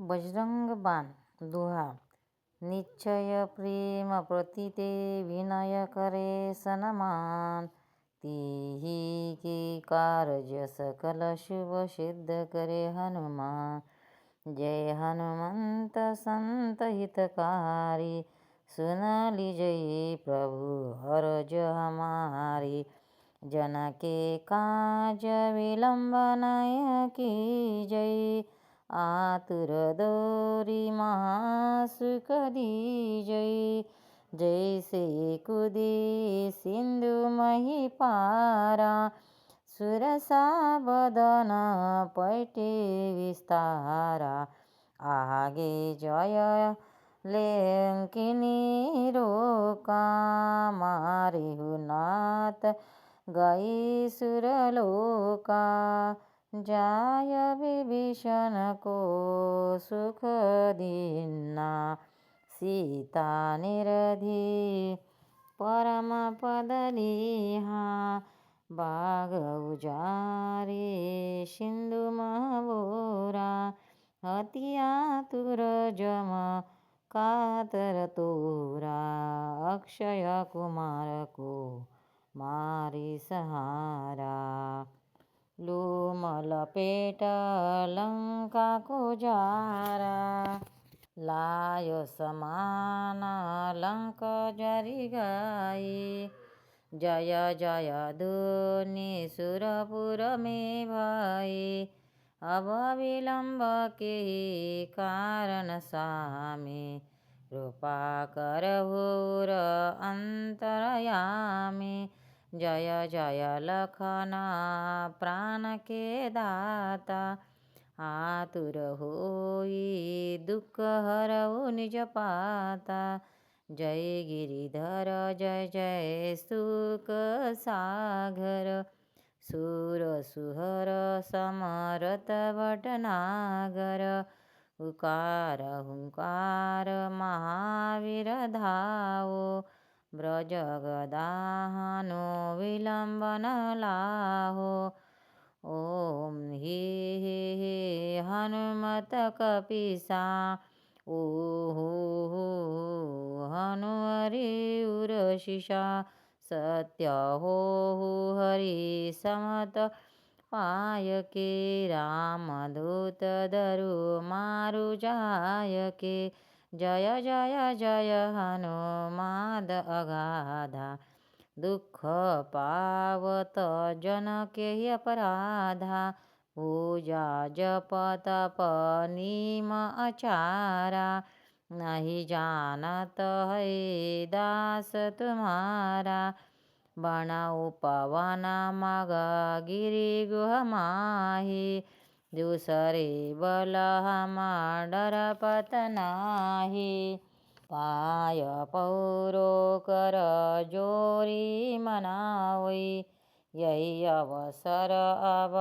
बजरंग बाण दुहा. निश्चय प्रेम प्रतिते विनय करे सन्मान. तीही की कारज सकल शुभ सिद्ध करे हनुमान. जय हनुमंत संत हितकारी सुन जय प्रभु हरज हमारी. जन के काज विलंब नय कीजय आतुर दोरी महासुख दीजय जैसे कुदी सिंधु मही पारा सुरसा बदन पैटे विस्तारा। आगे जय लेंकिनी रोका मारिहु नाथ गई सुरलोका जाय विभीषण को सुख दिन्ना सीता निरधी परम लिहा बाग उजारे सिंधु महबोरा अति जम कातर तोरा अक्षय कुमार को मारी सहारा। लूम लपेट लंका को जारा लायो समान लंक जरि गई। जय जय ध्वनि सुरपुर में भई। अब विलंब के कारण सामे कृपा करहुर अंतरयामी। जय जय लखना प्राण के दाता। आतुर होई दुख हरऊ निज पाता। जय गिरीधर जय जय सुख सागर। सुर सुहर समरत भटनागर उकार हुंकार महावीर धावो। ब्रजगदाहनो विलम्बनलाहो ॐ लाहो हे हे हे हनुमत कपिसा ओ हो हो उरशिषा सत्य हो हो हरि समत। पायके के मारुजायके। धरु मारु जय जय जय हनुमाद अगाधा। दुःख पावत जन के अपराधा। पूजा जप तप नीम अचारा। नहीं जानत है दास तुम्हारा। बना पवन मग गिरी गुह माही। दूसरे बलह माडर पतनाहि पाय पौरोकर जोरी मनावै यै अवसर अव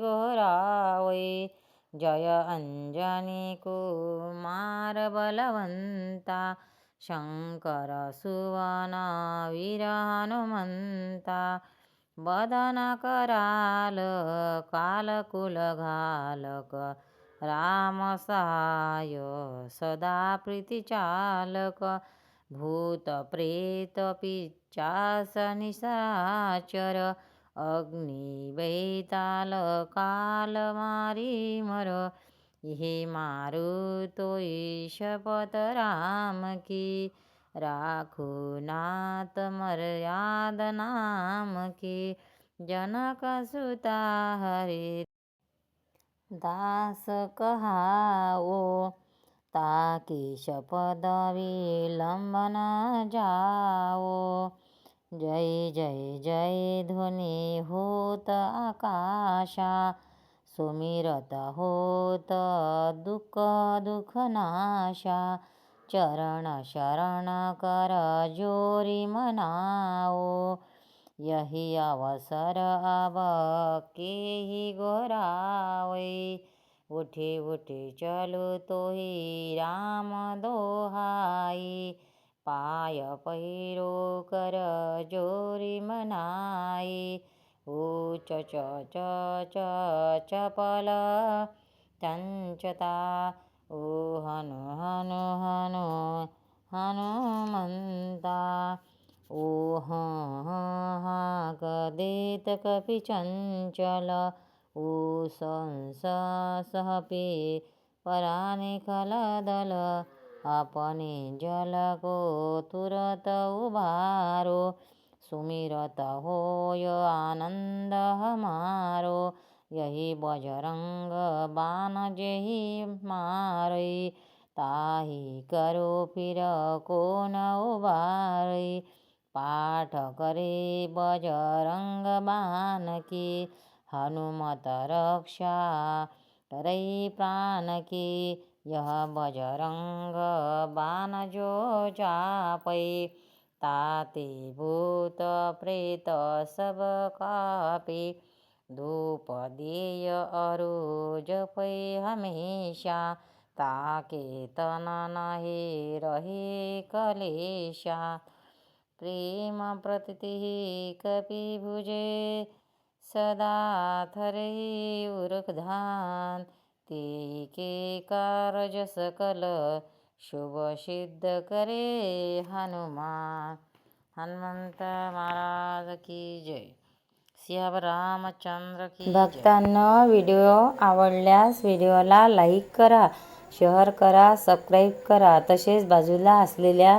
गोरावै। जय अञ्जनी कुमार बलवन्ता। शङ्कर सुवर्णविरहनुमन्ता बदन कराल कालकुल घालक राम सहाय सदा प्रीतिचालक भूतप्रेतपिचासनिशाचर अग्निवैताल कालमारीमर हे मारुतो शपथ राम की राखुनाथ मर्याद नाम की जनक सुता हरि। दास कहाओ ताकि शपद विलंबन जाओ जय जय जय ध्वनि होत आकाशा सुमिरत होत दुःख दुःखनाशा। चरण शरण कर जोरी मनाओ। यही अवसर अब केही गोरावे। उठे उठे चलो तो ही राम दोहाई। पाय पहिरो कर जोरी मनाई। ऊच च च च चपल चंचता ओ कदेत कपि चंचल ओ पराने खलदल। अपने जल को तुरत उभारो सुमिरत होय आनंद हमारो। यही बजरंग बान जेहि मारै ताहि करो फिर को न पाठ करे बजरंग बान की हनुमत रक्षा करे प्राण की यह बजरंग बान जो चापै ताते भूत प्रेत सब कापे धूप देय अरु जपै हमेशा ताके तन नाही रहे कलेशा। प्रेम प्रतीति कपि भुजे सदा थरे उरखधान ते के कारज सकल शुभ सिद्ध करे हनुमान। हनुमंत महाराज की जय। रामचंद्र की व्हिडिओ आवडल्यास व्हिडिओला लाईक करा शेअर करा सबस्क्राईब करा. तसेच बाजूला असलेल्या